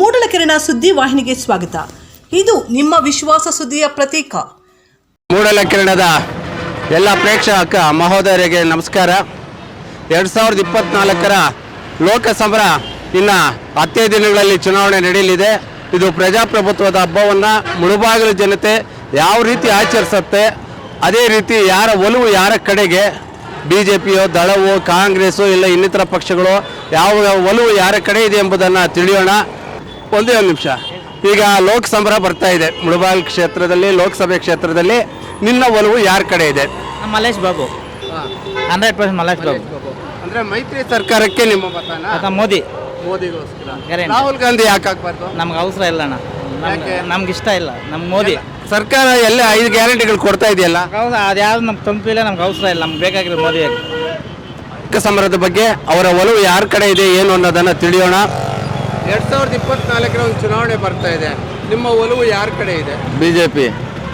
ಮೂಡಲಕೆರೆನ ಸುದ್ದಿ ವಾಹಿನಿಗೆ ಸ್ವಾಗತ. ಇದು ನಿಮ್ಮ ವಿಶ್ವಾಸ ಸುದ್ದಿಯ ಪ್ರತೀಕ. ಮೂಡಲಕಿರಣದ ಎಲ್ಲ ಪ್ರೇಕ್ಷಕ ಮಹೋದಯರಿಗೆ ನಮಸ್ಕಾರ. ಎರಡು ಸಾವಿರದ ಇಪ್ಪತ್ನಾಲ್ಕರ ಲೋಕಸಭಾ ಇನ್ನು ಹತ್ತೇ ದಿನಗಳಲ್ಲಿ ಚುನಾವಣೆ ನಡೆಯಲಿದೆ. ಇದು ಪ್ರಜಾಪ್ರಭುತ್ವದ ಹಬ್ಬವನ್ನು ಮುಳುಬಾಗಿಲು ಜನತೆ ಯಾವ ರೀತಿ ಆಚರಿಸುತ್ತೆ, ಅದೇ ರೀತಿ ಯಾರ ಒಲವು ಯಾರ ಕಡೆಗೆ ಬಿ ಜೆ ಪಿಯೋ ದಳವೋ, ಕಾಂಗ್ರೆಸ್ಸು, ಇಲ್ಲ ಇನ್ನಿತರ ಪಕ್ಷಗಳು ಯಾವ ಯಾವ ಒಲವು ಯಾರ ಕಡೆ ಇದೆ ಎಂಬುದನ್ನು ತಿಳಿಯೋಣ. ಒಂದೇ ಒಂದು ನಿಮಿಷ. ಈಗ ಲೋಕಸಭಾ ಬರ್ತಾ ಇದೆ. ಮುಳಬಾಗಿಲು ಕ್ಷೇತ್ರದಲ್ಲಿ ಲೋಕಸಭೆ ಕ್ಷೇತ್ರದಲ್ಲಿ ನಿನ್ನ ಒಲವು ಯಾರ ಕಡೆ ಇದೆ? Mallesh Babu. Hundred percent Mallesh Babu. ಅಂದ್ರೆ ಮೈತ್ರಿ ಸರ್ಕಾರಕ್ಕೆ ನಿಮ್ಮ ಮತನ? ಅಥವಾ ಮೋದಿ. ಮೋದಿಗೋಸ್ಕರ. Guarantee. ರಾಹುಲ್ ಗಾಂಧಿ ಯಾಕೆ ಆಗ್ಬಾರ್ದು? ನಮ್ಗೆ ಅವಸರ ಇಲ್ಲ ಅಣ್ಣ. ಯಾಕೆ? ನಮ್ಗೆ ಇಷ್ಟ ಇಲ್ಲ. ನಮ್ಮ ಮೋದಿ. ಸರ್ಕಾರ ಎಲ್ಲ ಐದು ಗ್ಯಾರಂಟಿಗಳು ಕೊಡ್ತಾ ಇದೆಯಲ್ಲ? ಅದ್ಯಾವ್ದು ನಮ್ಗೆ ತಂಪಿಲ್ಲ ನಮ್ಗೆ ಅವಸರ ಇಲ್ಲ. ನಮ್ಗೆ ಬೇಕಾಗಿರೋ ಮೋದಿ ಸಮರದ ಬಗ್ಗೆ ಅವರ ಒಲವು ಯಾರ ಕಡೆ ಇದೆ ಏನು ಅನ್ನೋದನ್ನ ತಿಳಿಯೋಣ. ಎರಡ್ ಸಾವಿರದ ಇಪ್ಪತ್ನಾಲ್ಕರ ಒಂದು ಚುನಾವಣೆ ಬರ್ತಾ ಇದೆ. ನಿಮ್ಮ ಒಲವು ಯಾರ ಕಡೆ ಇದೆ? B J P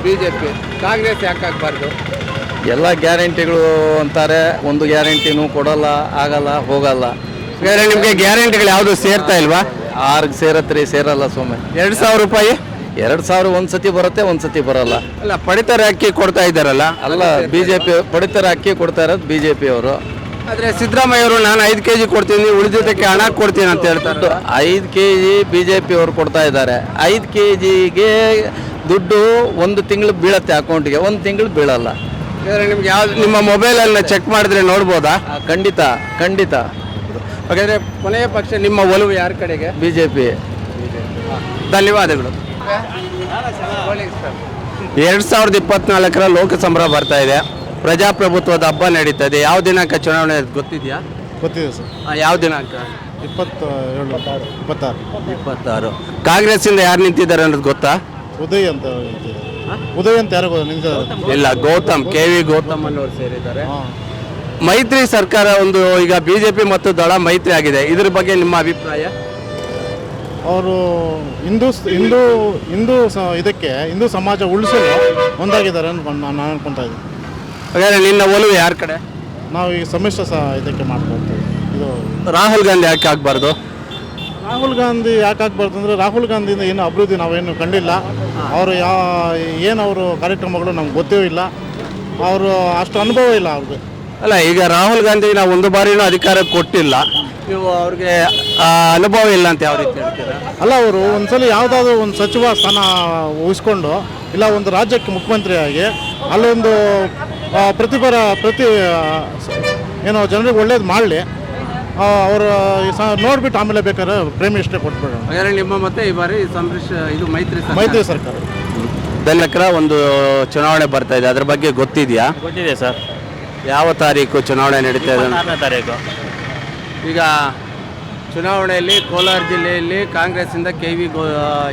BJP Congress ಯಾಕೆ ಆಗ್ಬಾರ್ದು? ಎಲ್ಲ ಗ್ಯಾರಂಟಿಗಳು ಅಂತಾರೆ. ಒಂದು ಗ್ಯಾರಂಟಿನೂ ಕೊಡಲ್ಲ ಆಗಲ್ಲ ಹೋಗಲ್ಲ. ಬೇರೆ ನಿಮಗೆ ಗ್ಯಾರಂಟಿಗಳು ಯಾವುದು ಸೇರ್ತಾ ಇಲ್ವಾ? ಆರ್ಗ್ ಸೇರತ್ರಿ ಸೇರಲ್ಲ ಸುಮ್ಮನೆ ಎರಡು ಸಾವಿರ ರೂಪಾಯಿ? ಎರಡು ಸಾವಿರ ಒಂದು ಸತಿ ಬರುತ್ತೆ ಒಂದು ಸತಿ ಬರಲ್ಲ. ಅಲ್ಲ ಪಡಿತರ ಅಕ್ಕಿ ಕೊಡ್ತಾ ಇದ್ದಾರಲ್ಲ? ಅಲ್ಲ ಬಿ ಜೆ ಪಿ ಪಡಿತರ ಅಕ್ಕಿ ಕೊಡ್ತಾ ಇರೋದು ಬಿ ಜೆ ಪಿ ಅವರು. ಆದ್ರೆ ಸಿದ್ದರಾಮಯ್ಯ ಅವರು ನಾನು ಐದು ಕೆ ಜಿ ಕೊಡ್ತೀನಿ ಉಳಿದಿದ್ದಕ್ಕೆ ಹಣ ಕೊಡ್ತೀನಿ ಅಂತ ಹೇಳ್ತಾರೆ. ಐದು K G B J P ಅವರು ಕೊಡ್ತಾ ಇದ್ದಾರೆ. ಐದು ಕೆ ಜಿಗೆ ದುಡ್ಡು ಒಂದು ತಿಂಗಳು ಬೀಳತ್ತೆ ಅಕೌಂಟ್ಗೆ ಒಂದು ತಿಂಗಳು ಬೀಳಲ್ಲ. ಹಾಗಾದ್ರೆ ನಿಮ್ಗೆ ಯಾವ್ದು ನಿಮ್ಮ ಮೊಬೈಲ್ ಅಲ್ಲಿ ಚೆಕ್ ಮಾಡಿದ್ರೆ ನೋಡ್ಬೋದಾ? ಖಂಡಿತ ಖಂಡಿತ. ಹಾಗಾದ್ರೆ ಕೊನೆಯ ಪಕ್ಷ ನಿಮ್ಮ ಒಲವು ಯಾರ ಕಡೆಗೆ? ಬಿ ಜೆ ಪಿ ಧನ್ಯವಾದಗಳು ಎರಡ್ ಸಾವಿರದ ಇಪ್ಪತ್ನಾಲ್ಕರ ಲೋಕಸಭಾ ಬರ್ತಾ ಇದೆ. ಪ್ರಜಾಪ್ರಭುತ್ವದ ಹಬ್ಬ ನಡೀತದೆ. ಯಾವ ದಿನಾಂಕ ಚುನಾವಣೆ ಗೊತ್ತಿದೆಯಾ? ಗೊತ್ತಿದೆ ಸರ್. ಆ, ಯಾವ ದಿನಾಂಕ? ಇಪ್ಪತ್ತ ಏಳು ಇಪ್ಪತ್ತಾರು. ಇಪ್ಪತ್ತಾರು. ಕಾಂಗ್ರೆಸ್ ಇಂದ ಯಾರು ನಿಂತಿದ್ದಾರೆ ಅನ್ನೋದು ಗೊತ್ತಾ? ಉದಯ್ ಅಂತ ಹೇಳ್ತಿದ್ದಾರೆ. ಉದಯ್ ಅಂತ ಯಾರು ನಿಂತಿದ್ದಾರೆ? ಇಲ್ಲ ಗೌತಮ್ ಕೆ ವಿ ಗೌತಮ್ ಅನ್ನೋರು ಸೇರಿದ್ದಾರೆ. ಹಾಂ. ಮೈತ್ರಿ ಸರ್ಕಾರ ಒಂದು ಈಗ ಬಿಜೆಪಿ ಮತ್ತು ದಳ ಮೈತ್ರಿ ಆಗಿದೆ. ಇದ್ರ ಬಗ್ಗೆ ನಿಮ್ಮ ಅಭಿಪ್ರಾಯ? ಅವರು ಹಿಂದೂ ಹಿಂದೂ ಹಿಂದೂ ಸ ಇದಕ್ಕೆ ಹಿಂದೂ ಸಮಾಜ ಉಳಿಸಲು ಒಂದಾಗಿದ್ದಾರೆ ಅನ್ಕೊಂಡು ನಾನು ಅನ್ಕೊತಾ ಇದ್ದೀನಿ. ಹಾಗಾದ್ರೆ ನಿನ್ನ ಒಲವು ಯಾರ ಕಡೆ? ನಾವು ಈ ಸಮ್ಮಿಶ್ರ ಸಹ ಇದಕ್ಕೆ ಮಾಡ್ಕೊಳ್ತೀವಿ. ಇದು ರಾಹುಲ್ ಗಾಂಧಿ ಯಾಕೆ ಆಗಬಾರ್ದು? ರಾಹುಲ್ ಗಾಂಧಿ ಯಾಕೆ ಆಗಬಾರ್ದು ಅಂದರೆ ರಾಹುಲ್ ಗಾಂಧಿಯಿಂದ ಏನು ಅಭಿವೃದ್ಧಿ ನಾವೇನು ಕಂಡಿಲ್ಲ. ಅವರು ಯಾವ ಏನು ಅವರು ಕಾರ್ಯಕ್ರಮಗಳು ನಮ್ಗೆ ಗೊತ್ತೇ ಇಲ್ಲ. ಅವರು ಅಷ್ಟು ಅನುಭವ ಇಲ್ಲ ಅವ್ರಿಗೆ. ಅಲ್ಲ ಈಗ ರಾಹುಲ್ ಗಾಂಧಿ ನಾವು ಒಂದು ಬಾರಿನೂ ಅಧಿಕಾರ ಕೊಟ್ಟಿಲ್ಲ. ನೀವು ಅವ್ರಿಗೆ ಆ, ಅನುಭವ ಇಲ್ಲ ಅಂತ ಯಾವ ರೀತಿ ಹೇಳ್ತೀರಾ? ಅಲ್ಲ ಅವರು ಒಂದ್ಸಲ ಯಾವುದಾದ್ರೂ ಒಂದು ಸಚಿವ ಸ್ಥಾನ ಉಹಿಸ್ಕೊಂಡು ಇಲ್ಲ ಒಂದು ರಾಜ್ಯಕ್ಕೆ ಮುಖ್ಯಮಂತ್ರಿಯಾಗಿ ಅಲ್ಲೊಂದು ಪ್ರತಿಪರ ಪ್ರತಿ ಏನು ಜನರಿಗೆ ಒಳ್ಳೇದು ಮಾಡಲಿ. ಅವರು ನೋಡ್ಬಿಟ್ಟು ಆಮೇಲೆ ಬೇಕಾದ್ರೆ ಪ್ರೇಮಿ ಇಷ್ಟೇ ಕೊಟ್ಬಿಡೋಣ. ಹಾಗಾದ್ರೆ ನಿಮ್ಮ ಮತ್ತೆ ಈ ಬಾರಿ ಸಂರಕ್ಷ ಇದು ಮೈತ್ರಿ ಮೈತ್ರಿ ಸರ್ಕಾರ. ದಲ್ಲಕ್ರ ಒಂದು ಚುನಾವಣೆ ಬರ್ತಾ ಇದೆ. ಅದ್ರ ಬಗ್ಗೆ ಗೊತ್ತಿದೆಯಾ? ಗೊತ್ತಿದೆ ಸರ್. ಯಾವ ತಾರೀಕು ಚುನಾವಣೆ ನಡೀತಾ ಇದೆ ತಾರೀಕು. ಈಗ ಚುನಾವಣೆಯಲ್ಲಿ ಕೋಲಾರ ಜಿಲ್ಲೆಯಲ್ಲಿ ಕಾಂಗ್ರೆಸ್ ಇಂದ ಕೆ ವಿ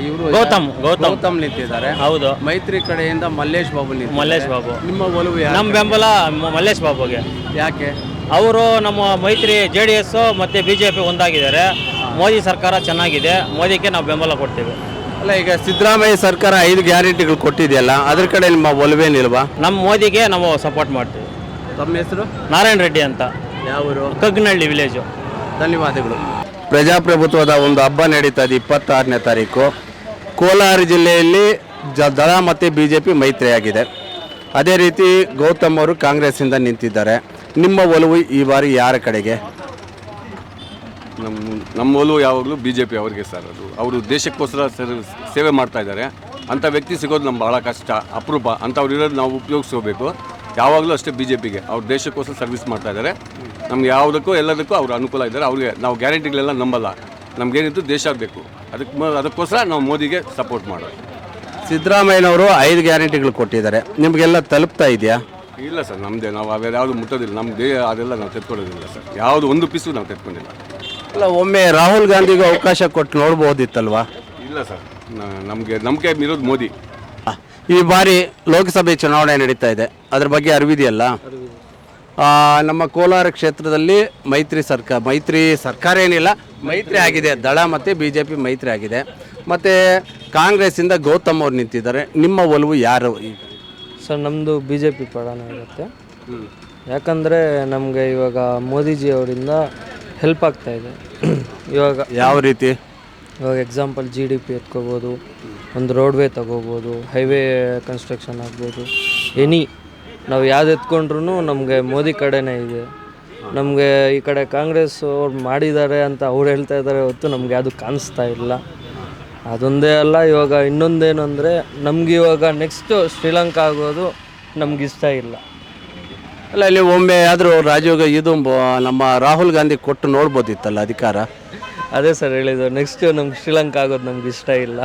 ಇವರು ಗೌತಮ್, ಗೌತಮ್. ಗೌತಮ್ ನಿಂತಿದ್ದಾರೆ. ಹೌದು. ಮೈತ್ರಿ ಕಡೆಯಿಂದ ಮಲ್ಲೇಶ್ ಬಾಬು ನಿಂತಿದ್ದಾರೆ. ಮಲ್ಲೇಶ್ ಬಾಬು. ನಿಮ್ಮ ಒಲವು ಯಾರು? ನಮ್ಮ ಬೆಂಬಲ ಮ- ಮಲ್ಲೇಶ್ ಬಾಬುಗೆ. ಯಾಕೆ? ಅವರು ನಮ್ಮ ಮೈತ್ರಿ ಜೆ ಡಿ ಎಸ್ ಮತ್ತು ಬಿ ಜೆ ಪಿ ಒಂದಾಗಿದ್ದಾರೆ. ಮೋದಿ ಸರ್ಕಾರ ಚೆನ್ನಾಗಿದೆ. ಮೋದಿಗೆ ನಾವು ಬೆಂಬಲ ಕೊಡ್ತೀವಿ. ಅಲ್ಲ ಈಗ ಸಿದ್ದರಾಮಯ್ಯ ಸರ್ಕಾರ ಐದು ಗ್ಯಾರಂಟಿಗಳು ಕೊಟ್ಟಿದೆಯಲ್ಲ ಅದ್ರ ಕಡೆ ನಿಮ್ಮ ಒಲವೇನಿಲ್ವಾ? ನಮ್ಮ ಮೋದಿಗೆ ನಾವು ಸಪೋರ್ಟ್ ಮಾಡ್ತೀವಿ. ತಮ್ಮ ಹೆಸರು? ನಾರಾಯಣ ರೆಡ್ಡಿ ಅಂತ. ಯಾವರು? ಕಗ್ನಹಳ್ಳಿ ವಿಲೇಜು ಧನ್ಯವಾದಗಳು. ಪ್ರಜಾಪ್ರಭುತ್ವದ ಒಂದು ಹಬ್ಬ ನಡೀತಾ ಇದೆ ಇಪ್ಪತ್ತಾರನೇ ತಾರೀಕು. ಕೋಲಾರ ಜಿಲ್ಲೆಯಲ್ಲಿ ಜ, ದಳ ಮತ್ತು ಬಿ ಜೆ ಪಿ ಮೈತ್ರಿಯಾಗಿದೆ. ಅದೇ ರೀತಿ ಗೌತಮ್ ಅವರು ಕಾಂಗ್ರೆಸ್ಸಿಂದ ನಿಂತಿದ್ದಾರೆ. ನಿಮ್ಮ ಒಲವು ಈ ಬಾರಿ ಯಾರ ಕಡೆಗೆ? ನಮ್ಮ ನಮ್ಮ ಒಲವು ಯಾವಾಗಲೂ ಬಿ ಜೆ ಪಿ ಅವ್ರಿಗೆ ಸರ್ ಅದು. ಅವರು ದೇಶಕ್ಕೋಸ್ಕರ ಸೇವೆ ಮಾಡ್ತಾ ಇದ್ದಾರೆ. ಅಂಥ ವ್ಯಕ್ತಿ ಸಿಗೋದು ನಮ್ಗೆ ಭಾಳ ಕಷ್ಟ, ಅಪರೂಪ. ಅಂಥವ್ರು ಇರೋದು ನಾವು ಉಪಯೋಗಿಸ್ಕೋಬೇಕು. ಯಾವಾಗಲೂ ಅಷ್ಟೇ ಬಿ ಜೆ ಪಿಗೆ ಅವ್ರು ದೇಶಕ್ಕೋಸ್ಕರ ಸರ್ವಿಸ್ ಮಾಡ್ತಾ ಇದ್ದಾರೆ. ನಮ್ಗೆ ಯಾವುದಕ್ಕೂ ಎಲ್ಲದಕ್ಕೂ ಅವ್ರು ಅನುಕೂಲ ಇದ್ದಾರೆ. ಅವ್ರಿಗೆ ನಾವು ಗ್ಯಾರಂಟಿಗಳೆಲ್ಲ ನಂಬಲ್ಲ. ನಮಗೇನಿತ್ತು ದೇಶ ಆಗಬೇಕು. ಅದಕ್ಕೆ ಅದಕ್ಕೋಸ್ಕರ ನಾವು ಮೋದಿಗೆ ಸಪೋರ್ಟ್ ಮಾಡೋದು. ಸಿದ್ದರಾಮಯ್ಯನವರು ಐದು ಗ್ಯಾರಂಟಿಗಳು ಕೊಟ್ಟಿದ್ದಾರೆ. ನಿಮಗೆಲ್ಲ ತಲುಪ್ತಾ ಇದೆಯಾ? ಇಲ್ಲ ಸರ್ ನಮ್ಮದೇ ನಾವು ಅವೆಲ್ಲ ಯಾವುದು ಮುಟ್ಟೋದಿಲ್ಲ. ನಮ್ಮ ದೇಹ ಅದೆಲ್ಲ ನಾವು ತೆತ್ಕೊಳ್ಳೋದಿಲ್ಲ ಸರ್. ಯಾವುದು ಒಂದು ಪೀಸು ನಾವು ತೆತ್ಕೊಂಡಿಲ್ಲ. ಅಲ್ಲ ಒಮ್ಮೆ ರಾಹುಲ್ ಗಾಂಧಿಗೂ ಅವಕಾಶ ಕೊಟ್ಟು ನೋಡ್ಬೋದಿತ್ತಲ್ವಾ? ಇಲ್ಲ ಸರ್. ನಮಗೆ ನಂಬಿಕೆ ಇರೋದು ಮೋದಿ. ಈ ಬಾರಿ ಲೋಕಸಭೆ ಚುನಾವಣೆ ನಡೀತಾ ಇದೆ. ಅದ್ರ ಬಗ್ಗೆ ಅರಿವಿದೆಯಲ್ಲ? ನಮ್ಮ ಕೋಲಾರ ಕ್ಷೇತ್ರದಲ್ಲಿ ಮೈತ್ರಿ ಸರ್ಕಾರ ಮೈತ್ರಿ ಸರ್ಕಾರ ಏನಿಲ್ಲ ಮೈತ್ರಿ ಆಗಿದೆ ದಳ ಮತ್ತು ಬಿ ಜೆ ಪಿ ಮೈತ್ರಿ ಆಗಿದೆ. ಮತ್ತು ಕಾಂಗ್ರೆಸ್ಸಿಂದ ಗೌತಮ್ ಅವ್ರು ನಿಂತಿದ್ದಾರೆ ನಿಮ್ಮ ಒಲವು ಯಾರು? ಈಗ ಸರ್ ನಮ್ಮದು ಬಿ ಜೆ ಪಿ ಪಡಾನ ಇರುತ್ತೆ. ಯಾಕಂದರೆ ನಮಗೆ ಇವಾಗ ಮೋದಿಜಿ ಅವರಿಂದ ಹೆಲ್ಪ್ ಆಗ್ತಾ ಇದೆ. ಇವಾಗ ಯಾವ ರೀತಿ? ಇವಾಗ ಎಕ್ಸಾಂಪಲ್ ಜಿ ಡಿ ಪಿ ಎತ್ಕೋಬೋದು ಒಂದು ರೋಡ್ವೇ ತಗೋಬೋದು ಹೈವೇ ಕನ್ಸ್ಟ್ರಕ್ಷನ್ ಆಗ್ಬೋದು ಎನಿ ನಾವು ಯಾವ್ದು ಎತ್ಕೊಂಡ್ರು ನಮಗೆ ಮೋದಿ ಕಡೆನೇ ಇದೆ. ನಮಗೆ ಈ ಕಡೆ ಕಾಂಗ್ರೆಸ್ ಅವ್ರು ಮಾಡಿದ್ದಾರೆ ಅಂತ ಅವ್ರು ಹೇಳ್ತಾ ಇದ್ದಾರೆ ಹೊತ್ತು ನಮ್ಗೆ ಯಾವುದು ಕಾಣಿಸ್ತಾ ಇಲ್ಲ. ಅದೊಂದೇ ಅಲ್ಲ ಇವಾಗ ಇನ್ನೊಂದೇನು ಅಂದರೆ ನಮ್ಗೆ ಇವಾಗ ನೆಕ್ಸ್ಟು ಶ್ರೀಲಂಕಾ ಆಗೋದು ನಮ್ಗೆ ಇಷ್ಟ ಇಲ್ಲ. ಅಲ್ಲ ಇಲ್ಲಿ ಒಮ್ಮೆ ಆದರೂ ರಾಜೀವ್ ಇದು ನಮ್ಮ ರಾಹುಲ್ ಗಾಂಧಿ ಕೊಟ್ಟು ನೋಡ್ಬೋದಿತ್ತಲ್ಲ ಅಧಿಕಾರ? ಅದೇ ಸರ್ ಹೇಳಿದ್ದು ನೆಕ್ಸ್ಟ್ ನಮ್ಗೆ ಶ್ರೀಲಂಕಾ ಆಗೋದು ನಮ್ಗೆ ಇಷ್ಟ ಇಲ್ಲ.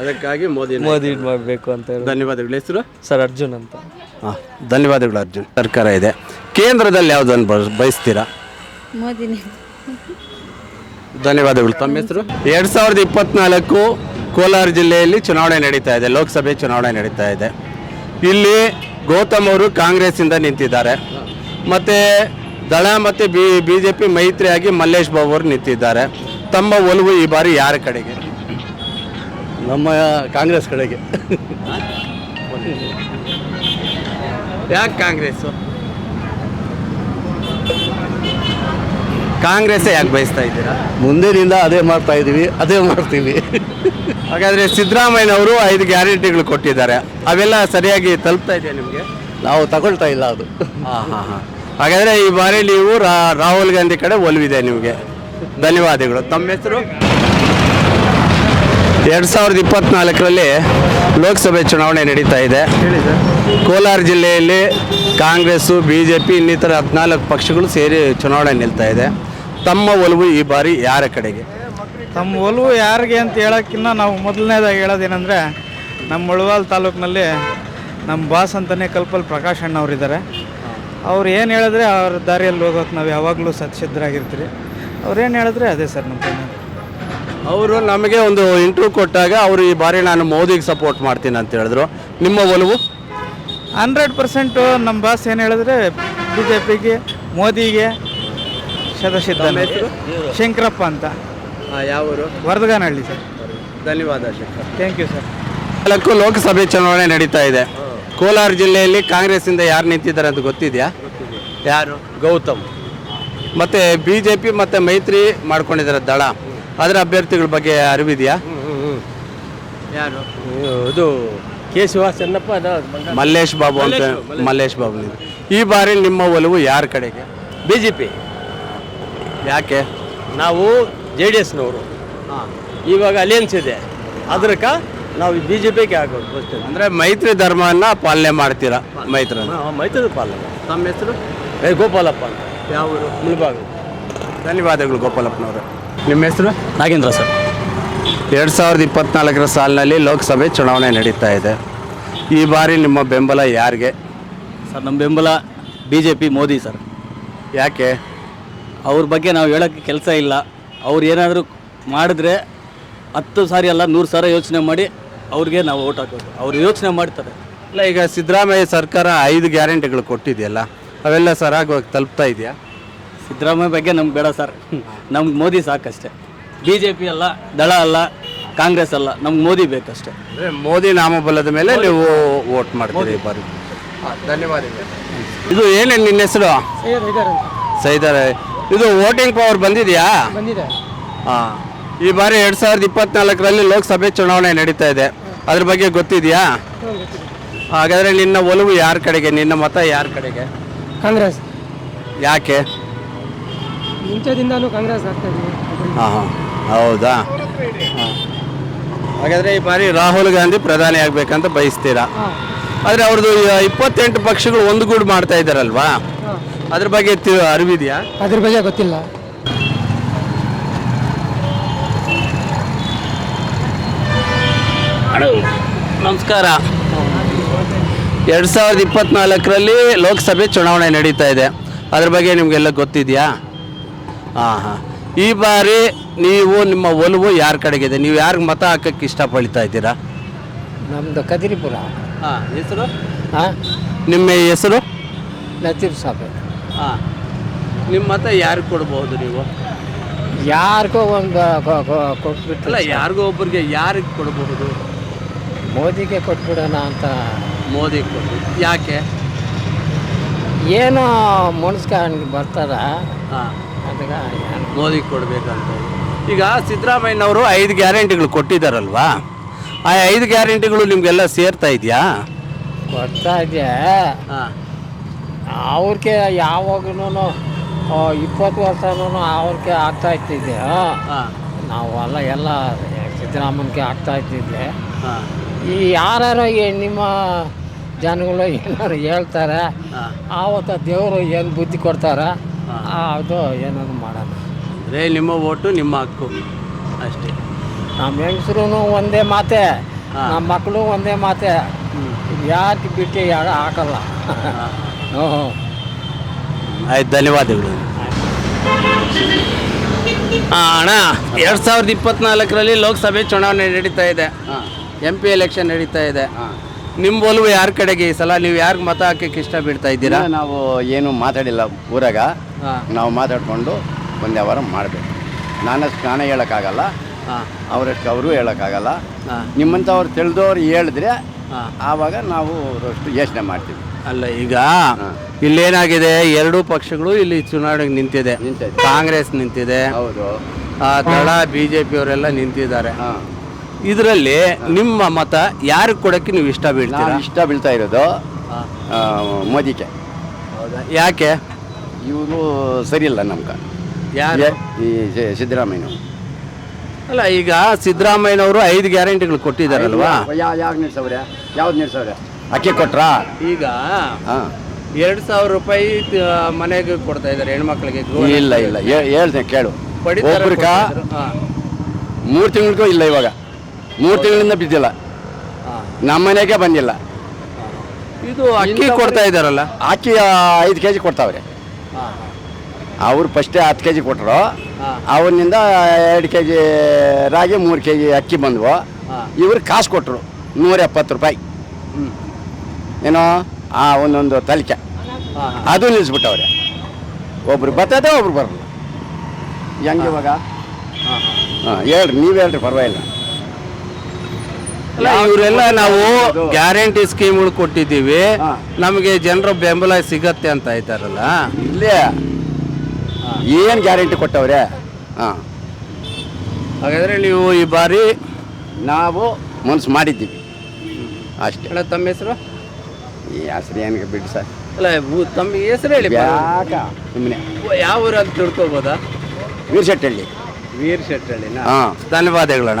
ಅದಕ್ಕಾಗಿ ಮೋದಿ ಮೋದಿ ಮಾಡಬೇಕು ಅಂತ ಹೇಳಿ. ಧನ್ಯವಾದಗಳು. ಹೆಸರು? ಸರ್ ಅರ್ಜುನ್ ಅಂತ. ಹಾಂ ಧನ್ಯವಾದಗಳು ಅರ್ಜುನ್. ಸರ್ಕಾರ ಇದೆ. ಕೇಂದ್ರದಲ್ಲಿ ಯಾವುದನ್ನು ಬಯಸ್ತೀರಾ? ಮೋದಿನೇ ಧನ್ಯವಾದಗಳು. ತಮ್ಮ ಹೆಸರು? ಎರಡು ಸಾವಿರದ ಇಪ್ಪತ್ನಾಲ್ಕು ಕೋಲಾರ ಜಿಲ್ಲೆಯಲ್ಲಿ ಚುನಾವಣೆ ನಡೀತಾ ಇದೆ. ಲೋಕಸಭೆ ಚುನಾವಣೆ ನಡೀತಾ ಇದೆ. ಇಲ್ಲಿ ಗೌತಮ್ ಅವರು ಕಾಂಗ್ರೆಸ್ಸಿಂದ ನಿಂತಿದ್ದಾರೆ. ಮತ್ತು ದಳ ಮತ್ತು ಬಿ ಬಿ ಜೆ ಪಿ ಮೈತ್ರಿಯಾಗಿ ಮಲ್ಲೇಶ್ ಬಾಬು ಅವರು ನಿಂತಿದ್ದಾರೆ. ತಮ್ಮ ಒಲವು ಈ ಬಾರಿ ಯಾರ ಕಡೆಗೆ? ನಮ್ಮ ಕಾಂಗ್ರೆಸ್ ಕಡೆಗೆ. ಯಾಕೆ ಕಾಂಗ್ರೆಸ್ಸು? ಕಾಂಗ್ರೆಸ್ಸೇ ಯಾಕೆ ಬಯಸ್ತಾ ಇದ್ದೀರಾ? ಮುಂದಿನಿಂದ ಅದೇ ಮಾಡ್ತಾ ಇದ್ದೀವಿ ಅದೇ ಮಾಡ್ತೀವಿ. ಹಾಗಾದರೆ ಸಿದ್ದರಾಮಯ್ಯನವರು ಐದು ಗ್ಯಾರಂಟಿಗಳು ಕೊಟ್ಟಿದ್ದಾರೆ. ಅವೆಲ್ಲ ಸರಿಯಾಗಿ ತಲುಪ್ತಾ ಇದೆಯಾ ನಿಮಗೆ? ನಾವು ತಗೊಳ್ತಾ ಇಲ್ಲ ಅದು. ಹಾಂ ಹಾಂ ಹಾಂ. ಹಾಗಾದರೆ ಈ ಬಾರಿ ನೀವು ರಾಹುಲ್ ಗಾಂಧಿ ಕಡೆ ಒಲವಿದೆ ನಿಮಗೆ. ಧನ್ಯವಾದಗಳು. ತಮ್ಮ ಹೆಸರು? ಎರಡು ಸಾವಿರದ ಇಪ್ಪತ್ನಾಲ್ಕರಲ್ಲಿ ಲೋಕಸಭೆ ಚುನಾವಣೆ ನಡೀತಾ ಇದೆ. ಕೋಲಾರ ಜಿಲ್ಲೆಯಲ್ಲಿ ಕಾಂಗ್ರೆಸ್ಸು ಬಿ ಜೆ ಪಿ ಇನ್ನಿತರ ಹದಿನಾಲ್ಕು ಪಕ್ಷಗಳು ಸೇರಿ ಚುನಾವಣೆ ನಿಲ್ತಾ ಇದೆ. ತಮ್ಮ ಒಲವು ಈ ಬಾರಿ ಯಾರ ಕಡೆಗೆ? ತಮ್ಮ ಒಲವು ಯಾರಿಗೆ ಅಂತ ಹೇಳೋಕ್ಕಿಂತ ನಾವು ಮೊದಲನೇದಾಗಿ ಹೇಳೋದೇನೆಂದರೆ, ನಮ್ಮ ಮುಳವಾಲ್ ತಾಲೂಕಿನಲ್ಲಿ ನಮ್ಮ ಬಾಸ್ ಅಂತಲೇ ಕಲ್ಪಲ್ ಪ್ರಕಾಶ್ ಅಣ್ಣ ಅವರಿದ್ದಾರೆ ಅವ್ರು ಏನು ಹೇಳಿದ್ರೆ ಅವ್ರ ದಾರಿಯಲ್ಲಿ ಹೋಗೋಕೆ ನಾವು ಯಾವಾಗಲೂ ಸತ್ಸಿದ್ಧರಾಗಿರ್ತೀರಿ ಅವ್ರು ಏನು ಹೇಳಿದ್ರೆ ಅದೇ ಸರ್ ನಮ್ಮ. ಅವರು ನಮಗೆ ಒಂದು ಇಂಟರ್ವ್ಯೂ ಕೊಟ್ಟಾಗ ಅವರು ಈ ಬಾರಿ ನಾನು ಮೋದಿಗೆ ಸಪೋರ್ಟ್ ಮಾಡ್ತೀನಿ ಅಂತ ಹೇಳಿದ್ರು. ನಿಮ್ಮ ಒಲವು? ಹಂಡ್ರೆಡ್ ಪರ್ಸೆಂಟು ನಮ್ಮ ಬಾಸ್ ಏನು ಹೇಳಿದ್ರೆ ಬಿ ಜೆ ಪಿಗೆ ಮೋದಿಗೆ ಶತಸಿದ್ಧ ಶಂಕರಪ್ಪ ಅಂತ. ಯಾವರು ವರದಗಾನಹಳ್ಳಿ ಸರ್. ಧನ್ಯವಾದ ಶಂಕರ್. ಥ್ಯಾಂಕ್ ಯು ಸರ್ ನಾಲ್ಕು ಲೋಕಸಭೆ ಚುನಾವಣೆ ನಡೀತಾ ಇದೆ. ಕೋಲಾರ ಜಿಲ್ಲೆಯಲ್ಲಿ ಕಾಂಗ್ರೆಸ್ಸಿಂದ ಯಾರು ನಿಂತಿದ್ದಾರೆ ಅಂತ ಗೊತ್ತಿದೆಯಾ? ಯಾರು? ಗೌತಮ್. ಮತ್ತು ಬಿ ಜೆ ಪಿ ಮತ್ತು ಮೈತ್ರಿ ಮಾಡ್ಕೊಂಡಿದ್ದಾರೆ ದಳ. ಅದರ ಅಭ್ಯರ್ಥಿಗಳ ಬಗ್ಗೆ ಅರಿವಿದೆಯಾ? ಯಾರು? ಇದು ಕೇಶವ ಚೆನ್ನಪ್ಪ ಮಲ್ಲೇಶ್ ಬಾಬು ಅಂತ ಮಲ್ಲೇಶ್ ಬಾಬು. ಈ ಬಾರಿ ನಿಮ್ಮ ಒಲವು ಯಾರ ಕಡೆಗೆ? ಬಿ ಜೆ ಪಿ ಯಾಕೆ? ನಾವು ಜೆ ಡಿ ಎಸ್ನವರು. ಇವಾಗ ಅಲಿಯನ್ಸ್ ಇದೆ. ಅದಕ್ಕೆ ನಾವು ಬಿ ಜೆ ಪಿಗೆ ಆಗೋದು ಅಂದರೆ ಅಂದ್ರೆ ಮೈತ್ರಿ ಧರ್ಮವನ್ನು ಪಾಲನೆ ಮಾಡ್ತೀರಾ? ಮೈತ್ರಿ ಮೈತ್ರಿ ಪಾಲನೆ. ತಮ್ಮ ಹೆಸರು? ಏ ಗೋಪಾಲಪ್ಪ ಅಂತ. ಯಾವ ಮುಳುಬಾಗ ಧನ್ಯವಾದಗಳು ಗೋಪಾಲಪ್ಪನವರು. ನಿಮ್ಮ ಹೆಸರು? ನಾಗೇಂದ್ರ ಸರ್. ಎರಡು ಸಾವಿರದ ಇಪ್ಪತ್ನಾಲ್ಕರ ಸಾಲಿನಲ್ಲಿ ಲೋಕಸಭೆ ಚುನಾವಣೆ ನಡೀತಾ ಇದೆ. ಈ ಬಾರಿ ನಿಮ್ಮ ಬೆಂಬಲ ಯಾರಿಗೆ? ಸರ್ ನಮ್ಮ ಬೆಂಬಲ B J P Modi sir. ಯಾಕೆ? ಅವ್ರ ಬಗ್ಗೆ ನಾವು ಹೇಳೋಕ್ಕೆ ಕೆಲಸ ಇಲ್ಲ. ಅವ್ರು ಏನಾದರೂ ಮಾಡಿದ್ರೆ ಹತ್ತು ಸಾರಿ ಅಲ್ಲ ನೂರು ಸಾವಿರ ಯೋಚನೆ ಮಾಡಿ ಅವ್ರಿಗೆ ನಾವು ಓಟ್ ಹಾಕೋದು ಅವ್ರು ಯೋಚನೆ ಮಾಡ್ತಾರೆ. ಇಲ್ಲ ಈಗ ಸಿದ್ದರಾಮಯ್ಯ ಸರ್ಕಾರ ಐದು ಗ್ಯಾರಂಟಿಗಳು ಕೊಟ್ಟಿದೆಯಲ್ಲ ಅವೆಲ್ಲ ಸರಾಗವಾಗಿ ತಲುಪ್ತಾ ಇದೆಯಾ? ಸಿದ್ದರಾಮಯ್ಯ ಬಗ್ಗೆ ನಮ್ಗೆ ಬೇಡ ಸರ್. ನಮ್ಗೆ ಮೋದಿ ಸಾಕಷ್ಟೇ. ಬಿ ಜೆ ಪಿ ಅಲ್ಲ ದಳ ಅಲ್ಲ ಕಾಂಗ್ರೆಸ್ ಅಲ್ಲ ನಮ್ಗೆ ಮೋದಿ ಬೇಕಷ್ಟೇ. ಅಂದರೆ ಮೋದಿ ನಾಮಬಲದ ಮೇಲೆ ನೀವು ವೋಟ್ ಮಾಡ್ತೀರಿ ಈ ಬಾರಿ. ಧನ್ಯವಾದಗಳು. ಇದು ಏನೇನು ನಿನ್ನ ಹೆಸರು? ಸೈದಾರ. ಇದು ವೋಟಿಂಗ್ ಪವರ್ ಬಂದಿದೆಯಾ? ಬಂದಿದೆ. ಹಾಂ. ಈ ಬಾರಿ ಎರಡು ಸಾವಿರದ ಇಪ್ಪತ್ನಾಲ್ಕರಲ್ಲಿ ಲೋಕಸಭೆ ಚುನಾವಣೆ ನಡೀತಾ ಇದೆ. ಅದ್ರ ಬಗ್ಗೆ ಗೊತ್ತಿದೆಯಾ? ಹಾಗಾದರೆ ನಿನ್ನ ಒಲವು ಯಾರ ಕಡೆಗೆ? ನಿನ್ನ ಮತ ಯಾರ ಕಡೆಗೆ? ಕಾಂಗ್ರೆಸ್. ಯಾಕೆ? ಮುಂಚೆದಿಂದನೂ ಕಾಂಗ್ರೆಸ್ ಆಗ್ತಾ ಹಾಂ ಹಾಂ. ಹೌದಾ? ಹಾಗಾದರೆ ಈ ಬಾರಿ ರಾಹುಲ್ ಗಾಂಧಿ ಪ್ರಧಾನಿ ಆಗ್ಬೇಕಂತ ಬಯಸ್ತೀರಾ? ಆದರೆ ಅವ್ರದ್ದು ಇಪ್ಪತ್ತೆಂಟು ಪಕ್ಷಗಳು ಒಂದುಗೂಡು ಮಾಡ್ತಾ ಇದ್ದಾರಲ್ವಾ? ಅದ್ರ ಬಗ್ಗೆ ಅರಿವಿದೆಯಾ? ಅದ್ರ ಬಗ್ಗೆ ಗೊತ್ತಿಲ್ಲ. ನಮಸ್ಕಾರ. ಎರಡು ಸಾವಿರದ ಇಪ್ಪತ್ನಾಲ್ಕರಲ್ಲಿ ಲೋಕಸಭೆ ಚುನಾವಣೆ ನಡೀತಾ ಇದೆ. ಅದ್ರ ಬಗ್ಗೆ ನಿಮಗೆಲ್ಲ ಗೊತ್ತಿದೆಯಾ? ಹಾಂ ಹಾಂ ಈ ಬಾರಿ ನೀವು ನಿಮ್ಮ ಒಲವು ಯಾರ ಕಡೆಗಿದೆ? ನೀವು ಯಾರಿಗೆ ಮತ ಹಾಕಕ್ಕೆ ಇಷ್ಟಪಡ್ತಾ ಇದ್ದೀರಾ? ನಮ್ಮದು ಕದಿರಿಪುರ. ಹಾಂ ಹೆಸರು? ಹಾಂ ನಿಮ್ಮ ಹೆಸರು? ಲತೀಫ್ ಸಾಬ್. ಹಾಂ. ನಿಮ್ಮ ಮತ ಯಾರಿಗೆ ಕೊಡ್ಬೋದು ನೀವು? ಯಾರಿಗೋ ಒಂದು ಕೊಟ್ಬಿಟ್ಟಿಲ್ಲ ಯಾರಿಗೋ ಒಬ್ಬರಿಗೆ ಯಾರಿಗೆ ಕೊಡಬಹುದು ಮೋದಿಗೆ ಕೊಟ್ಬಿಡೋಣ ಅಂತ. ಮೋದಿ ಕೊಡಿ ಯಾಕೆ? ಏನೋ ಮುನ್ಸ್ಕೊಂಡು ಬರ್ತಾರ. ಹಾಂ. ಅದಕ್ಕೆ ಮೋದಿಗೆ ಕೊಡಬೇಕಂತ. ಈಗ ಸಿದ್ದರಾಮಯ್ಯನವರು ಐದು ಗ್ಯಾರಂಟಿಗಳು ಕೊಟ್ಟಿದ್ದಾರಲ್ವಾ? ಆ ಐದು ಗ್ಯಾರಂಟಿಗಳು ನಿಮಗೆಲ್ಲ ಸೇರ್ತಾ ಇದೆಯಾ? ಕೊಡ್ತಾ ಇದೆ ಅವ್ರಿಗೆ ಯಾವಾಗೂ ಇಪ್ಪತ್ತು ವರ್ಷನೂ ಅವ್ರಿಗೆ ಆಗ್ತಾ ಇತ್ತಿದ್ದೆ ನಾವು ಎಲ್ಲ ಎಲ್ಲ ಸಿದ್ದರಾಮನ್ಗೆ ಆಗ್ತಾ ಇದ್ದಿದ್ದೆ. ಈ ಯಾರು ನಿಮ್ಮ ಜನಗಳು ಏನಾದ್ರು ಹೇಳ್ತಾರೆ ಆವತ್ತು ದೇವರು ಏನು ಬುದ್ಧಿ ಕೊಡ್ತಾರೆ? ಅದು ಏನಾದ್ರು ಮಾಡೋಣ. ಅಂದರೆ ನಿಮ್ಮ ಓಟು ನಿಮ್ಮ ಹಕ್ಕು. ಅಷ್ಟೇ. ನಮ್ಮ ಹೆಂಗಸ್ರು ಒಂದೇ ಮಾತೆ. ನಮ್ಮ ಮಕ್ಕಳು ಒಂದೇ ಮಾತೆ. ಯಾಕೆ ಬಿಟ್ಟು ಯಾರು ಹಾಕಲ್ಲ? ಹ್ಞೂ ಆಯ್ತು ಧನ್ಯವಾದಗಳು. ಅಣ್ಣ ಎರಡು ಸಾವಿರದ ಇಪ್ಪತ್ನಾಲ್ಕರಲ್ಲಿ ಲೋಕಸಭೆ ಚುನಾವಣೆ ನಡೀತಾ ಇದೆ. ಎಂ ಪಿ ಎಲೆಕ್ಷನ್ ನಡೀತಾ ಇದೆ. ನಿಮ್ಮ ಒಲವು ಯಾರ ಕಡೆಗೆ? ಈ ಸಲ ನೀವು ಯಾರಿಗೆ ಮತ ಹಾಕಕ್ಕೆ ಇಷ್ಟ ಬೀಳ್ತಾ ಇದ್ದೀರಾ ನಾವು ಏನು ಮಾತಾಡಿಲ್ಲ ಊರಾಗ. ನಾವು ಮಾತಾಡಿಕೊಂಡು ಒಂದು ವ್ಯವಹಾರ ಮಾಡಬೇಕು. ನಾನಷ್ಟು ನಾನೇ ಹೇಳೋಕ್ಕಾಗಲ್ಲ. ಅವರಷ್ಟು ಅವರು ಹೇಳೋಕ್ಕಾಗಲ್ಲ. ನಿಮ್ಮಂಥವ್ರು ತಿಳಿದವ್ರು ಹೇಳಿದ್ರೆ ಆವಾಗ ನಾವು ಅವರಷ್ಟು ಯೋಚನೆ ಮಾಡ್ತೀವಿ. ಅಲ್ಲ ಈಗ ಇಲ್ಲೇನಾಗಿದೆ ಎರಡೂ ಪಕ್ಷಗಳು ಇಲ್ಲಿ ಚುನಾವಣೆಗೆ ನಿಂತಿದೆ. ಕಾಂಗ್ರೆಸ್ ನಿಂತಿದೆ. ಹೌದು. ಆ, ದಳ ಬಿ ಜೆ ಪಿಯವರೆಲ್ಲ ನಿಂತಿದ್ದಾರೆ ಇದರಲ್ಲಿ ನಿಮ್ಮ ಮತ ಯಾರಿಗೆ ಕೊಡಕ್ಕೆ ನೀವು ಇಷ್ಟ ಬೀಳ್ತೀರಾ? ಇಷ್ಟ ಬೀಳ್ತಾ ಇರೋದು ಮೋದಿಗೆ. ಯಾಕೆ? ಇವರು ಸರಿಯಿಲ್ಲ ಇಲ್ಲ ನಮ್ಗೆ. ಯಾರು? ಈ ಸಿದ್ದರಾಮಯ್ಯ ಅಲ್ಲ ಈಗ ಸಿದ್ದರಾಮಯ್ಯನವರು ಐದು ಗ್ಯಾರಂಟಿಗಳು ಕೊಟ್ಟಿದ್ದಾರಲ್ವಾ ಯಾವ ನಿಲ್ಸವ್ರೆ ಯಾವ್ದು ನಿಲ್ಸವ್ರೆ ಅಕ್ಕಿ ಕೊಟ್ರಾ? ಈಗ ಹಾಂ. ಎರಡು ಸಾವಿರ ರೂಪಾಯಿ ಮನೆಗೆ ಕೊಡ್ತಾ ಇದ್ದಾರೆ ಹೆಣ್ಮಕ್ಳಿಗೆ ಗೃಹ ಇಲ್ಲ ಇಲ್ಲ. ಹೇ- ಹೇಳ್ತೀನಿ ಕೇಳು. ಪಡಿತರ ಒಬ್ರಿಗ ಕೊಡ್ತಾ ಹಾ. ಮೂರು ತಿಂಗಳಿಗೂ ಇಲ್ಲ ಇವಾಗ. ಮೂರು ತಿಂಗಳಿಂದ ಬಿದ್ದಿಲ್ಲ. ನಮ್ಮ ಮನೆಗೆ ಬಂದಿಲ್ಲ. ಇದು ಅಕ್ಕಿ ಕೊಡ್ತಾ ಇದ್ದಾರಲ್ಲ? ಅಕ್ಕಿ ಐದು ಕೆ ಜಿ ಕೊಡ್ತಾವ್ರೆ. ಅವ್ರು ಫಸ್ಟೇ ಹತ್ತು ಕೆ ಜಿ ಕೊಟ್ಟರು ಅವನಿಂದ ಎರಡು ಕೆ ಜಿ ರಾಗಿ ಮೂರು ಕೆ ಜಿ ಅಕ್ಕಿ ಬಂದವು. ಇವ್ರು ಕಾಸು ಕೊಟ್ಟರು ನೂರ ಎಪ್ಪತ್ತು ರೂಪಾಯಿ ಏನೋ ಆ ಒಂದೊಂದು ತಲಿಕೆ. ಅದು ನಿಲ್ಲಿಸ್ಬಿಟ್ಟವ್ರೆ ಒಬ್ರು ಬರ್ತದೆ ಒಬ್ರು ಬರಲ್ಲ. ಹೆಂಗೆ ಇವಾಗ? ಹಾಂ ಹೇಳ್ರಿ ನೀವು ಹೇಳ್ರಿ ಪರವಾಗಿಲ್ಲ. ಅಲ್ಲ ಇವರೆಲ್ಲ ನಾವು ಗ್ಯಾರಂಟಿ ಸ್ಕೀಮ್ಗಳು ಕೊಟ್ಟಿದ್ದೀವಿ. ನಮಗೆ ಜನರ ಬೆಂಬಲ ಸಿಗತ್ತೆ ಅಂತ ಇದ್ದಾರಲ್ಲ? ಇಲ್ಲ. ಏನು ಗ್ಯಾರಂಟಿ ಕೊಟ್ಟವ್ರೆ? ಹಾಂ. ಹಾಗಾದ್ರೆ ನೀವು ಈ ಬಾರಿ ನಾವು ಮನ್ಸು ಮಾಡಿದ್ದೀವಿ. ಅಷ್ಟೇ. ಅಣ್ಣ ತಮ್ಮ ಹೆಸರು? ಈ ಹೆಸರು ಏನಕ್ಕೆ ಬಿಡಿ ಸರ್. ಅಲ್ಲ ಊ- ತಮ್ಮ ಹೆಸರು ಹೇಳಿ ಯಾಕ? ಸುಮ್ಮನೆ ಯಾವ ಊರು ಅಂತ ತಿಳ್ಕೊಬೋದಾ? ವೀರಶೆಟ್ಟಳ್ಳಿ. ವೀರ್ ಶೆಟ್ಟಳ್ಳಿನ ಹಾಂ. ಧನ್ಯವಾದಗಳಣ್ಣ.